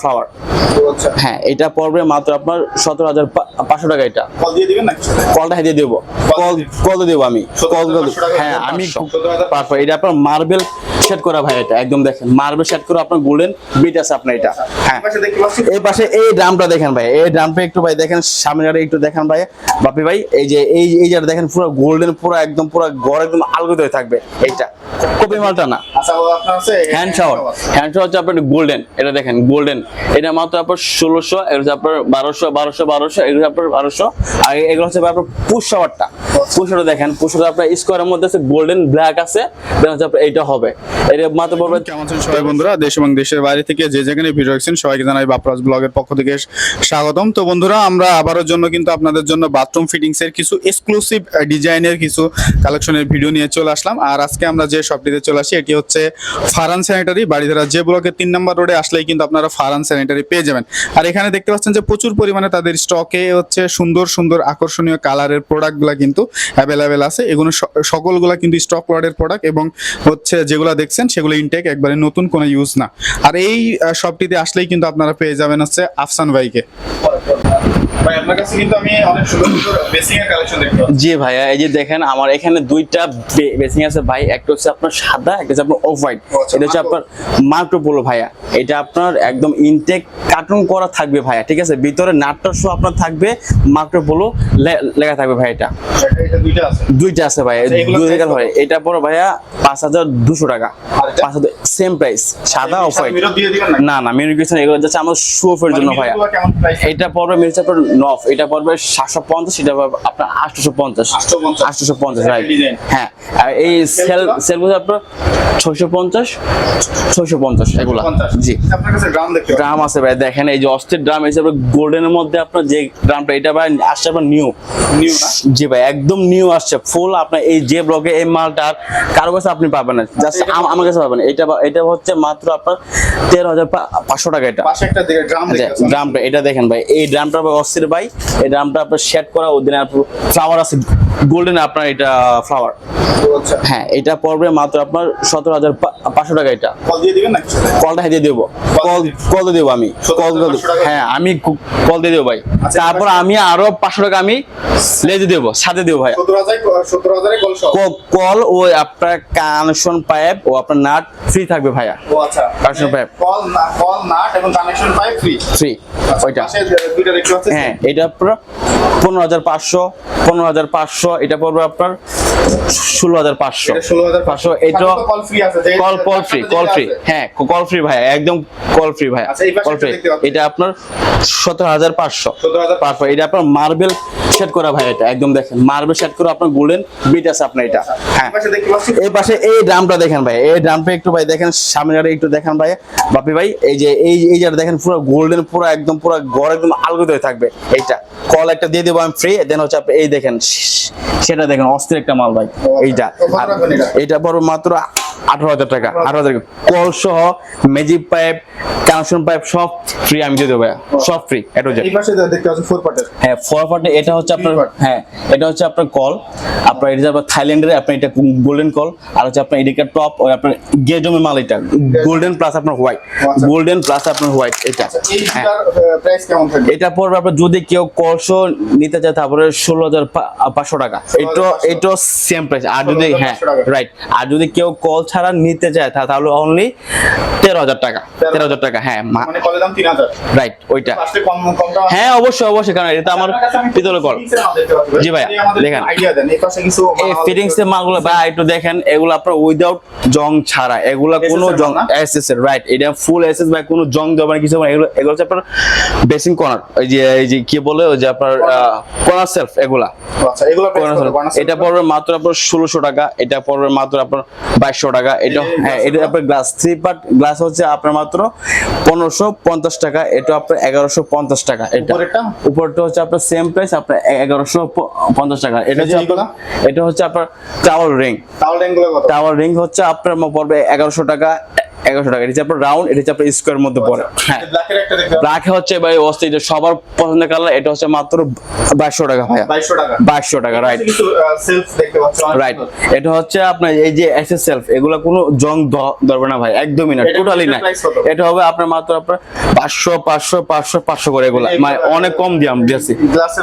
Flower আচ্ছা হ্যাঁ এটা পড়বে মাত্র আপনার সতেরো হাজার পাঁচশো টাকা এটা। কলটা দিয়ে দেবো। কল কল দেবো আমি। কল হ্যাঁ আমি এটা আপনার মার্বেল সেট করা ভাই এটা একদম দেখেন। মার্বেল সেট করা আপনার গোল্ডেন বিট আছে আপনার এটা। হ্যাঁ। পাশে দেখতে পাচ্ছি এই পাশে এই ড্রামটা দেখেন ভাই এই ড্রামটা একটু ভাই দেখেন সামনে একটু দেখেন ভাই। বাপি ভাই এই যে এই এই যে দেখেন পুরো গোল্ডেন পুরো একদম পুরো গড় একদম আলগত হয়ে থাকবে। এইটা। কপি মালটা না। আচ্ছা ও আপনার আছে? Hand shower. হ্যান্ড শাওয়ার হচ্ছে আপনার গোল্ডেন। এটা দেখেন গোল্ডেন। এটা মাত্র আপনার ষোলোশো এটা হচ্ছে আপনার বারোশো বারোশো বারোশো এগুলো আপনার বারোশো। আর এগুলো হচ্ছে আপনার পুষ শাওয়ারটা। পুষ দেখেন পুষ আপনার স্কোয়ারের মধ্যে আছে গোল্ডেন ব্ল্যাক আছে। দেন হচ্ছে আপনার এইটা হবে। এটা মাত্র পড়বে কেমন আছেন সবাই বন্ধুরা? দেশ এবং দেশের বাইরে থেকে যে যেখানে ভিডিও দেখছেন সবাইকে জানাই বাপরাজ ব্লগের পক্ষ থেকে স্বাগতম। তো বন্ধুরা আমরা আবারও জন্য কিন্তু আপনাদের জন্য বাথরুম ফিটিংস এর কিছু এক্সক্লুসিভ ডিজাইনের কিছু কালেকশনের ভিডিও নিয়ে চলে আসলাম। আর আজকে আমরা যে শপটিতে চলে আসি এটি হচ্ছে ফারান স্যানিটারি বাড়িধারা যে ব্লকের তিন নম্বর রোডে আসলেই কিন্তু আপনারা ফারান স্যানিটারি পেয়ে যাবেন। আর এখানে দেখতে পাচ্ছেন যে প্রচুর পরিমাণে তাদের স্টকে হচ্ছে সুন্দর সুন্দর, আকর্ষণীয় কালারের প্রোডাক্টগুলো কিন্তু অ্যাভেলেবেল আছে। এগুলো সকলগুলা কিন্তু স্টক লটের প্রোডাক্ট এবং হচ্ছে যেগুলো দেখছেন সেগুলো ইনটেক একবারে নতুন কোনো ইউজ না। আর এই শপটিতে আসলেই কিন্তু আপনারা পেয়ে যাবেন হচ্ছে আফসান ভাইকে। ভাই আপনার কাছে কিন্তু আমি অনেক সুন্দর সুন্দর বেসিং এর কালেকশন দেখতে পাচ্ছি। জি ভাইয়া এই যে দেখেন আমার এখানে দুইটা বেসিং আছে ভাই। একটা হচ্ছে আপনার সাদা একটা হচ্ছে আপনার অফ হোয়াইট আচ্ছা, এটা হচ্ছে আপনার মাইক্রো পোলো ভাইয়া। এটা আপনার একদম ইনটেক কার্টুন করা থাকবে ভাইয়া ঠিক আছে? ভিতরে নাট্য শো আপনার থাকবে মাইক্রো পোলো লেখা থাকবে ভাই এটা। দুইটা আছে। ভাই আচ্ছা, দুই price হয় এটা পড়ো ভাইয়া পাঁচ হাজার দুশো টাকা। পাঁচ হাজার সেম প্রাইস সাদা অফ হোয়াইট না না মেনু এগুলো যাচ্ছে আমার শোফের জন্য মানে ভাইয়া। এটা পড়বে আপনার নফ এটা পড়বে সাতশো পঞ্চাশ এটা পড়বে আপনার আটশোশো পঞ্চাশ। 850 আটশোশো পঞ্চাশ রাইট হ্যাঁ আর এই সেল সেল বলতে আপনার ছয়শো পঞ্চাশ ছয়শো পঞ্চাশ এগুলা। জি। ড্রাম আছে ভাই দেখেন এই যে অস্থির ড্রাম হিসেবে গোল্ডেনের মধ্যে আপনার যে ড্রামটা এটা ভাই আসছে আপনার নিউ নিউ না? জি ভাই একদম নিউ আসছে ফুল আপনার এই যে ব্লগে এই মালটা আর কারও কাছে আপনি পাবেন না। জাস্ট আমার কাছে পাবেন এটা এটা হচ্ছে মাত্র আপনার তেরো হাজার পাঁচশো টাকা এটা। পাশে একটা দিকে ড্রাম আচ্ছা, ড্রামটা এটা দেখেন ভাই এই ড্রামটা ভাই অস্থির ভাই এই ড্রামটা আপনার শেড করা ওদিনে ফ্লাওয়ার আছে গোল্ডেন আপনার এটা ফ্লাওয়ার আচ্ছা। হ্যাঁ এটা পড়বে মাত্র আপনার সতেরো হাজার পাঁচশো টাকা এটা। কল দিয়ে দিবেন সাথে কলটা দিয়ে দেবো। কল কল দিয়ে দেবো আমি। কল দিয়ে দেবো। 17,500 টাকা? হ্যাঁ আমি কল দিয়ে দেবো ভাই। আচ্ছা, তারপর আমি আরও পাঁচশো টাকা আমি লেজে দেবো সাথে দেবো ভাই। কল ও আপনার কানেকশন পাইপ ও আপনার নাট ফ্রি থাকবে ভাইয়া। ও আচ্ছা কল কল নাট এবং কানেকশন পাইপ ফ্রি ফ্রি ওইটা। হ্যাঁ এটা আপনার পনেরো হাজার পাঁচশো পনেরো হাজার পাঁচশো এটা পড়বে আপনার ষোলো হাজার পাঁচশো। ষোলো হাজার পাঁচশো। এটা কল ফ্রি আছে call call free call free হ্যাঁ কল ফ্রি ভাই একদম কল ফ্রি ভাই। এই পাশে কল ফ্রি এটা আপনার সতেরো হাজার পাঁচশো। 17,500 পারফেক্ট এটা আপনার মার্বেল সেট করা ভাই এটা একদম দেখেন মার্বেল সেট করা আপনার গোল্ডেন বিট আছে আপনার এটা। হ্যাঁ। এই পাশে এই ড্রামটা দেখেন ভাই এই ড্রামটা একটু ভাই দেখেন সামনে একটু দেখেন ভাই। বাপি ভাই এই যে এই এই যে দেখেন পুরো গোল্ডেন পুরো একদম পুরো গড় একদম আলগত হয়ে থাকবে এইটা। কল একটা দিয়ে দেবো আমি ফ্রি দেন হচ্ছে আপনি এই দেখেন সেটা দেখেন অস্থির একটা মাল ভাই এইটা। এটা? এইটা পড়বে মাত্র আঠারো হাজার টাকা আঠারো হাজার কল সহ ম্যাজিক পাইপ কানেকশন পাইপ সব ফ্রি আমি দিয়ে দেবো সব ফ্রি এটা ফোর পার্টের হ্যাঁ ফোর পার্টে এটা হচ্ছে আপনার হ্যাঁ এটা হচ্ছে আপনার কল আপনার এটা আপনার থাইল্যান্ডের আপনার এটা গোল্ডেন কল আর হচ্ছে আপনার এদিকে টপ আপনার গে জমি মাল এটা। গোল্ডেন প্লাস আপনার হোয়াইট আচ্ছা। গোল্ডেন প্লাস আপনার হোয়াইট এটা। এই হ্যাঁ। দুটার প্রাইস কেমন থাকবে? এটা পড়বে আপনার যদি কেউ কলসো নিতে চায় তারপরে ষোলো হাজার পাঁচশো টাকা। এটা এটা সেম প্রাইস আর যদি হ্যাঁ রাইট আর যদি কেউ কল ছাড়া নিতে চায় তাহলে অনলি তেরো হাজার টাকা। তেরো হাজার। টাকা হ্যাঁ মানে রাইট ওইটা। লাস্টে কম কমটা হ্যাঁ অবশ্যই অবশ্যই কারণ এটা আমার পিতলের কল জি ভাইয়া, দেখেন। এই ফিটিংস এর মালগুলো ভাই একটু দেখেন এগুলো আপনার উইদাউট জং ছাড়া এগুলা কোনো জং এসএস এর রাইট এটা ফুল এসএস ভাই কোনো জং দেবে না কিছু এগুলো এগুলো হচ্ছে আপনার বেসিং কর্নার এই যে এই যে কি বলে ওই যে আপনার কর্নার সেলফ এগুলা। আচ্ছা এগুলো। এটা পড়বে মাত্র আপনার ষোলোশো টাকা এটা পড়বে মাত্র আপনার বাইশশো টাকা এটা হ্যাঁ এটা আপনার গ্লাস থ্রি পার্ট গ্লাস হচ্ছে আপনার মাত্র পনেরোশো পঞ্চাশ টাকা এটা আপনার এগারোশো পঞ্চাশ টাকা এটা? উপরটা হচ্ছে আপনার সেম প্রাইস আপনার এগারোশো পঞ্চাশ টাকা। এটা হচ্ছে আপনার এটা হচ্ছে আপনার টাওয়ার রিং। তাহলে এগুলো টাওয়ার রিং হচ্ছে আপনার পড়বে এগারোশো টাকা এগারোশো টাকা। এটা হচ্ছে আপনার রাউন্ড এটা হচ্ছে আপনার স্কোয়ার মধ্যে পড়ে। হ্যাঁ ব্ল্যাক হচ্ছে ভাই অস্তি যে সবার পছন্দের কালার এটা হচ্ছে মাত্র বাইশশো টাকা ভাইয়া। বাইশশো টাকা। রাইট রাইট এটা হচ্ছে আপনার এই যে এসএস সেলফ এগুলো কোনো জং ধরবে না ভাই একদমই না টোটালি না? এটা হবে আপনার মাত্র আপনার পাঁচশো পাঁচশো পাঁচশো পাঁচশো করে এগুলো। মানে অনেক কম দিয়ে আমি দিয়েছি।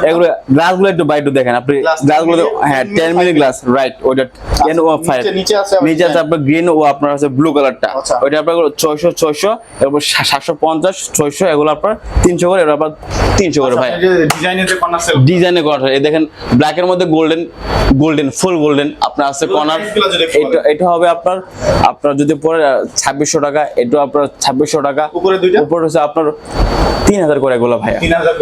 এগুলো গ্লাসগুলো একটু বাইটু দেখেন আপনি Glass গ্লাসগুলো মিলি- হ্যাঁ টেন মিলি গ্লাস রাইট ওইটা টেন ও ফাইভ নিচে আছে আপনার গ্রিন ও আপনার আছে ব্লু কালারটা আচ্ছা। ওইটা আপনার ছয়শো ছয়শো এরপর সাতশো পঞ্চাশ ছয়শো এগুলো আপনার তিনশো করে এগুলো আপনার তিনশো করে ভাই। কর্নার সেলফ ডিজাইনে করা এই দেখেন ব্ল্যাক এর মধ্যে গোল্ডেন গোল্ডেন ফুল গোল্ডেন আপনার আছে কর্নার এটা এটা হবে আপনার আপনার যদি পরে ছাব্বিশশো টাকা এটা আপনার ছাব্বিশশো টাকা। উপরে উপরে হচ্ছে আপনার তিন হাজার করে এগুলো ভাইয়া।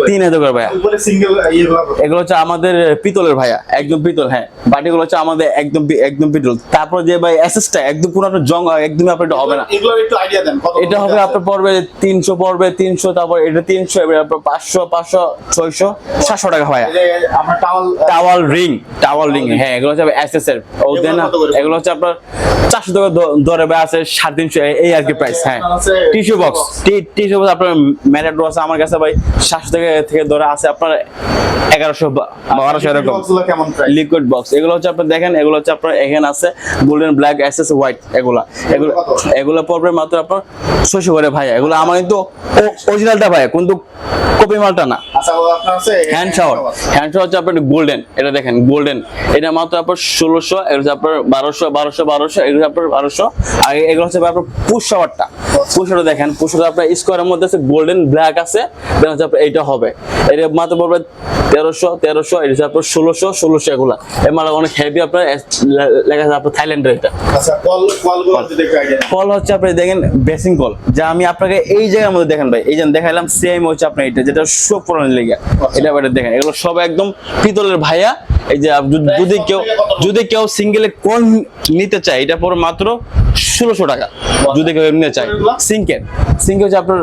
তিন হাজার করে। ভাইয়া। কত? এগুলো হচ্ছে আমাদের পিতলের ভাইয়া একদম পিতল হ্যাঁ। বাটিগুলো হচ্ছে আমাদের একদম একদম পিতল। তারপর যে ভাই এসএসটা একদম পুরো আপনার জং একদমই আপনার হবে না। একটু আইডিয়া দেন কত এটা হবে আপনার পড়বে তিনশো পড়বে তিনশো তারপর এটা এবার আপনার টাকা এই towel towel ring towel ring হ্যাঁ এগুলো হচ্ছে এসএস এর ও দেন? এগুলো হচ্ছে আপনার চারশো টাকা দ- দরে বা আছে সাড়ে তিনশো এ- এই আর কি প্রাইস হ্যাঁ। টিস্যু বক্স টিস্যু বক্স আপনার ম্যারেড আছে আমার কাছে ভাই সাতশো টাকা থেকে ধরে আছে আপনার এগারোশো এরকম। বক্সগুলো কেমন প্রাইস লিকুইড বক্স এগুলো হচ্ছে আপনি দেখেন এগুলো হচ্ছে আপনার এখানে আছে গোল্ডেন ব্ল্যাক এসএস হোয়াইট এগুলা। এগুলো? এগুলো পড়বে মাত্র আপনার ছয়শো করে ভাই এগুলো আমার কিন্তু অরিজিনালটা ভাই কিন্তু কপি মালটা না। আচ্ছা হ্যান্ড শাওয়ার হ্যান্ড শাওয়ার হচ্ছে আপনার গোল্ডেন এটা দেখেন গোল্ডেন এটা মাত্র আপনার ষোলোশো এটা হচ্ছে আপনার বারোশো বারোশো বারোশো এগুলো আপনার বারোশো। আর এগুলো হচ্ছে আপনার পুশ শাওয়ারটা পুশটা দেখেন পুশটা আপনার স্কোয়ারের মধ্যে আছে গোল্ডেন ব্ল্যাক আছে দেন হচ্ছে আপনার এইটা হবে। এটা মাত্র পড়বে তেরোশো তেরোশো এটা হচ্ছে আপনার ষোলোশো ষোলোশো এগুলা। এর মানে অনেক হেভি আপনার লেখা আছে আপনার থাইল্যান্ডের এটা। আচ্ছা কল কলগুলো হচ্ছে আপনি দেখেন বেসিং কল, যা আমি আপনাকে এই জায়গার মধ্যে দেখেন ভাই। এই যে দেখাইলাম সেম হচ্ছে আপনার এটা, যেটা সব পুরানো লেগে। এটা এটা দেখেন, এগুলো সব একদম পিতলের ভাইয়া। এই যে যদি কেউ যদি কেউ সিঙ্গেলে কোন নিতে চায়, এটা পর মাত্র ষোলোশো টাকা। যদি কেউ নিতে চায়। সিঙ্কের সিঙ্কেল হচ্ছে আপনার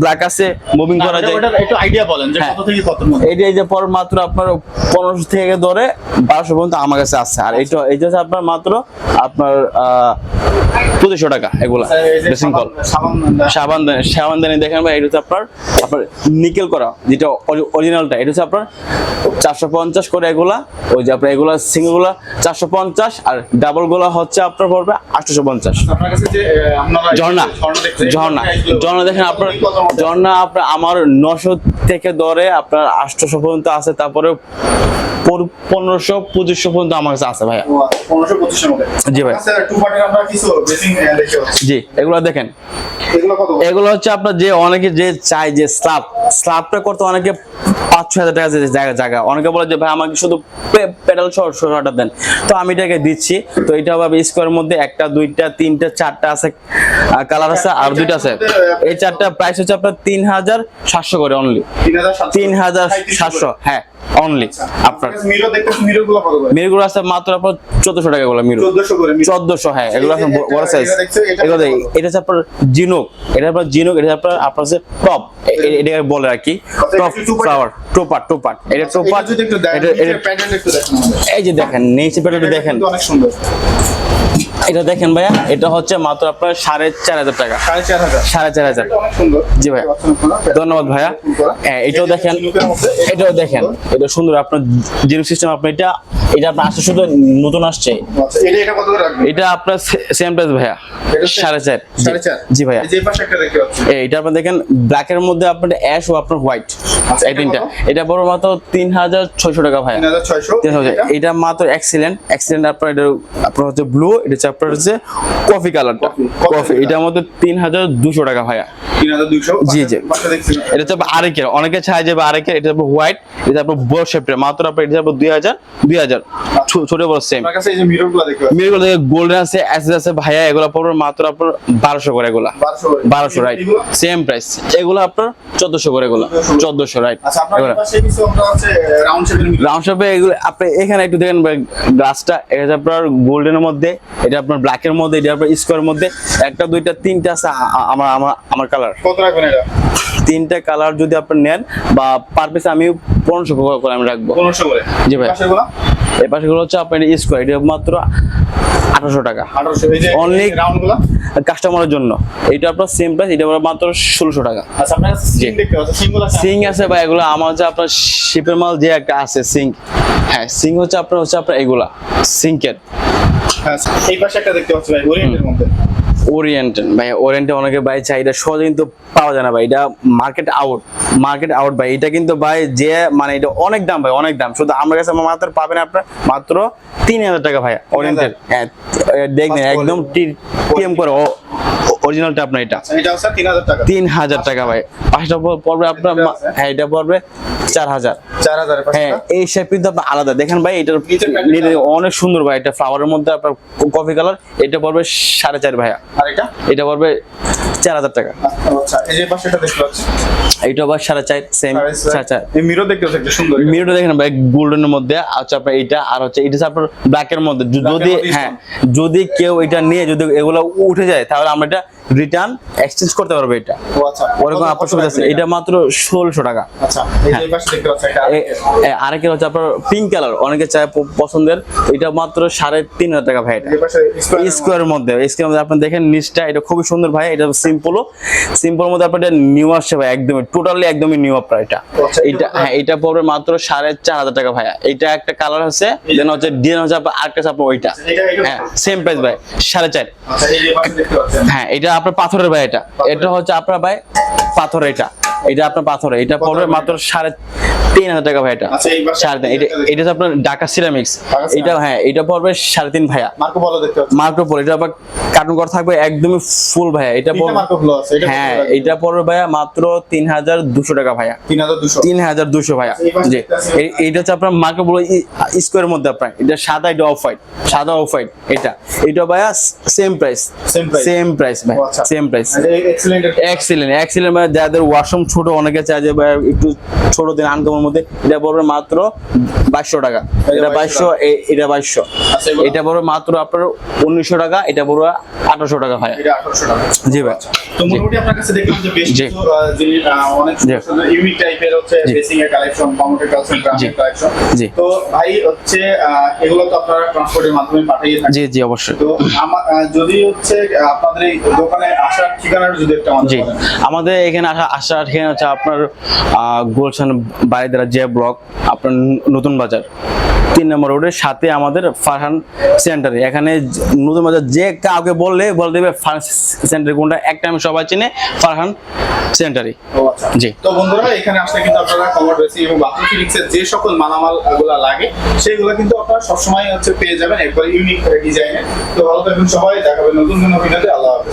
ব্ল্যাক আছে মুভিং করা যায়। একটু আইডিয়া বলেন যে হ্যাঁ। কত থেকে কত মধ্যে এইটা এই যে পর মাত্র আপনার পনেরোশো থেকে ধরে বারোশো পর্যন্ত আমার কাছে আছে। আর এইটা এইটা হচ্ছে আপনার মাত্র আপনার পঁচিশশো টাকা এগুলা। আচ্ছা, ড্রেসিং কল। সাবান সাবান দানি। দেখেন ভাই এটা হচ্ছে আপনার আপনার নিকেল করা যেটা অরিজিনালটা এটা হচ্ছে আপনার চারশো পঞ্চাশ করে এগুলা। ওই যে আপনার এগুলা সিঙ্গেলগুলা চারশো পঞ্চাশ আর ডাবলগুলা হচ্ছে আপনার পড়বে আটশোশো পঞ্চাশ। আপনার কাছে যে ঝর্ণা ঝর্ণা ঝর্ণা দেখেন আপনার ঝর্ণা আপনার আমার নশো থেকে ধরে আপনার আটশোশো পর্যন্ত আছে তারপরে পনেরোশো পঁচিশশো পর্যন্ত আমার কাছে আছে ভাইয়া। মধ্যে। জি ভাই। আচ্ছা জি এগুলো দেখেন। এগুলো হচ্ছে আপনার যে অনেকে যে চায় যে স্ল্যাব স্ল্যাবটা করতে অনেকে পাঁচ ছয় হাজার টাকা জায়গা জায়গা। অনেকে বলে যে ভাই আমাকে শুধু পেডাল সরটা দেন? তো আমি এটাকে দিচ্ছি। তো এটা হবে স্কোয়ারের মধ্যে একটা দুইটা তিনটা চারটা আছে কালার আছে আর দুইটা আছে। এই চারটা প্রাইস হচ্ছে আপনার তিন হাজার সাতশো করে অনলি তিন হাজার সাতশো হ্যাঁ। অনলি আপনার মিরো দেখতেছি মিরো গুলো কত করে? মিরগুলো আছে মাত্র আপনার চোদ্দশো টাকা গুলো মিরু চোদ্দশো করে মিরো চোদ্দশো হ্যাঁ এগুলো এটা- বড় সাইজ এটা এটা এগুলো এটা হচ্ছে আপনার জিনুক এটা আপনার জিনুক এটা আপনার আপনার হচ্ছে টপ এটাকে বলে আর কি আচ্ছা, টপ এটা? ফ্লাওয়ার টোপার টোপার এটা টোপার এটা যদি একটু দেখেন এটা এটা প্যাটার্ন একটু দেখেন এই যে দেখেন নিচে এটা দেখেন। অনেক সুন্দর। এটা দেখেন ভাইয়া এটা হচ্ছে মাত্র আপনার সাড়ে চার হাজার টাকা। সাড়ে চার হাজার। সাড়ে চার হাজার। এটা জি ভাইয়া। ধন্যবাদ ভাইয়া। হ্যাঁ এটাও দেখেন এটাও দেখেন। এটা সুন্দর আপনার জিরো সিস্টেম আপনি এটা এটা আপনার আসছে শুধু নতুন আসছে। আচ্ছা, এটা আপনার সেম প্রাইস ভাইয়া। সাড়ে চার। জি। ভাইয়া। এটা আপনি দেখেন ব্ল্যাক এর মধ্যে আপনার অ্যাশ ও আপনার হোয়াইট আচ্ছা, এই এটা তিনটা এটা বড় মাত্র তিন হাজার ছয়শো টাকা ভাই তিন হাজার ছয়শো? তিন হাজার। এটা? মাত্র এক্সিলেন্ট এক্সিলেন্ট আপনার এটা আপনার হচ্ছে ব্লু এটা হচ্ছে আপনার হচ্ছে কফি কালারটা কফি এটার মধ্যে তিন হাজার দুশো টাকা ভাইয়া। জি, জি। এটা হচ্ছে আরেকের অনেকে চায় যে আরেকের এটা আপনার হোয়াইট এটা আপনার বড় শেপের মাত্র আপনার এটা দুই হাজার দুই হাজার। ছোট বড় সেম মিরগুলো গোল্ডেন আছে ভাইয়া এগুলো পড়বে মাত্র আপনার বারোশো করে এগুলা। বারোশো। রাইট সেম প্রাইস এগুলো? আপনার চোদ্দশো করে এগুলো। চোদ্দশো রাইট আচ্ছা রাউন্ড শেপে এগুলো আপনি এখানে একটু দেখেন গ্লাসটা এটা আপনার গোল্ডেনের মধ্যে এটা আপনার ব্ল্যাকের মধ্যে এটা আপনার স্কোয়ারের মধ্যে একটা দুইটা তিনটা আছে আমার আমার আমার কালার কত রাখবেন এটা? তিনটা কালার যদি আপনি নেন বা পার পিস আমি পনেরোশো করে আমি রাখব। পনেরোশো করে। জি ভাই। এই পাশেগুলো হচ্ছে আপনার স্কোয়ার এটা মাত্র আঠারোশো টাকা। কাস্টমারের জন্য। এটা আপনার সেম প্রাইস এটা মাত্র ষোলোশো টাকা। আচ্ছা আপনার সিং সিং আছে বা এগুলো আমার হচ্ছে আপনার শিপের মাল যে একটা আছে সিং হ্যাঁ সিং হচ্ছে আপনার হচ্ছে আপনার এগুলা সিঙ্কের এই পাশে একটা দেখতে পাচ্ছি ভাই ওরিয়েন্টের মধ্যে। ওরিয়েন্টেন ভাই ওরিয়েন্টে অনেকে ভাই চাহিদা সহজে কিন্তু পাওয়া যায় না ভাই এটা মার্কেট আউট মার্কেট আউট ভাই এটা কিন্তু ভাই যে মানে এটা অনেক দাম ভাই অনেক দাম। শুধু আমার কাছে মাত্র পাবেন আপনার মাত্র তিন হাজার টাকা ভাই ওরিয়েন্টের হ্যাঁ দেখবেন একদম টিএম করে অরিজিনালটা আপনার এটা আচ্ছা, এটা স্যার তিন হাজার টাকা। ভাই। পাঁচটা পর- পড়বে আপনার হ্যাঁ এটা পড়বে চার হাজার। হ্যাঁ এই শেপ কিন্তু আপনার আলাদা। দেখেন ভাই এটার নীল অনেক সুন্দর ভাই এটা ফ্লাওয়ারের মধ্যে আপনার কফি কালার এটা পড়বে সাড়ে চার ভাইয়া। আর এটা? এটা পড়বে চার হাজার টাকা। আচ্ছা এই যে পাশে এটা আবার সাড়ে চার সেম সাড়ে চার দেখতে পাচ্ছি সুন্দর মিরোটা দেখেন ভাই গোল্ডেনের মধ্যে আচ্ছা আপনার আর হচ্ছে এটা আপনার ব্ল্যাকের মধ্যে। যদি হ্যাঁ যদি কেউ এটা নিয়ে যদি এগুলো উঠে যায় তাহলে আমরা এটা রিটার্ন এক্সচেঞ্জ করতে পারব এটা। আচ্ছা ওরকম আপনার সুবিধা আছে? এটা মাত্র ষোলোশো টাকা। আচ্ছা এই যে এই পাশে দেখতে পাচ্ছি একটা এ- এ- আরেকের হচ্ছে আপনার পিঙ্ক কালার অনেকে চায় পছন্দের। এটা মাত্র সাড়ে তিন হাজার টাকা ভাই এটা। স্কোয়ারের মধ্যে। স্কোয়ার মধ্যে আপনি দেখেন নিচটা এটা খুবই সুন্দর ভাই এটা সিম্পলও সিম্পল মধ্যে আপনার নিউ আসছে ভাই একদমই টোটালি একদমই নিউ আপনার এটা। আচ্ছা, এটা হ্যাঁ এটা পড়বে মাত্র সাড়ে চার হাজার টাকা ভাইয়া। এটা একটা কালার আছে দেন হচ্ছে ডিজাইন হচ্ছে আপনার আরেকটা আপনার ওইটা। এটা হ্যাঁ সেম প্রাইস ভাই সাড়ে চার। আচ্ছা এই যে পাশে দেখতে পাচ্ছেন। হ্যাঁ এটা আপনার পাথরের ভাই এটা। এটা হচ্ছে আপনার ভাই পাথর এটা। এটা আপনার পাথরে এটা পড়বে মাত্র সাড়ে তিন হাজার টাকা ভাই এটা। আচ্ছা, এই পাশে সাড়ে তিন এটা আপনার ঢাকা সিরামিক্স এটা হ্যাঁ এটা পড়বে সাড়ে তিন ভাইয়া। মার্কো পর এটা আবার কার্টুন করা থাকবে একদমই ফুল ভাইয়া। এটা পড়বে হ্যাঁ এটা পড়বে ভাইয়া মাত্র তিন হাজার দুশো টাকা ভাইয়া। তিন হাজার দুশো? হাজার ভাইয়া। জি। এইটা হচ্ছে আপনার মার্কে বলো স্কোয়ারের মধ্যে আপনার। এটা সাদা এটা অফ হোয়াইট সাদা অফ হোয়াইট এটা। এটা ভাইয়া সেম প্রাইস সেম প্রাইস ভাই। আচ্ছা। সেম প্রাইস এক্সেলেন্ট এক্সিলেন্ট মানে যাদের ওয়াশরুম ছোট অনেকে চায় যে ভাই একটু ছোট দিন আনকমের মধ্যে এটা পড়বে মাত্র বাইশশো টাকা। এটা বাইশশো এটা বাইশশো। আচ্ছা, এটা পড়বে মাত্র আপনার উনিশশো টাকা এটা পড়বে আঠারোশো টাকা ভাই এটা আঠারোশো টাকা। জি ভাই। জি। কিছু আহ, জিনিস আহ, অনেক ইউনিক টাইপের হচ্ছে জি। এর কালেকশন কম্পিউটার কালেকশন জি। কালেকশন তো ভাই হচ্ছে এগুলো তো আপনারা ট্রান্সপোর্টের মাধ্যমে পাঠিয়ে থাকেন। জি জি অবশ্যই। তো যদি হচ্ছে আপনাদের এই দোকানে আসার ঠিকানাটা যদি একটা আমাদের আমাদের এখানে আসা আসার ঠিকানা হচ্ছে আপনার গুলশান বাড়িদারা যে ব্লক আপনার নতুন বাজার। তিন নম্বর রোডের সাথে আমাদের ফারহান সেন্টারে। এখানে নতুন বাজার যে কাউকে বললে বলে দেবে ফারহান সেন্টার কোনটা এক টাইম সবাই চিনে ফারহান সেন্টারে। জি। তো বন্ধুরা, এখানে আসলে কিন্তু আপনারা কভার বেসি এবং বাথরুম ফিটিংস এর যে সকল মালামালগুলা লাগে, সেগুলো কিন্তু আপনারা সবসময় হচ্ছে পেয়ে যাবেন একবার ইউনিক ডিজাইনে তো ভালো থাকবেন সবাই দেখাবেন নতুন নতুন ভিডিওতে আল্লাহ হাফেজ।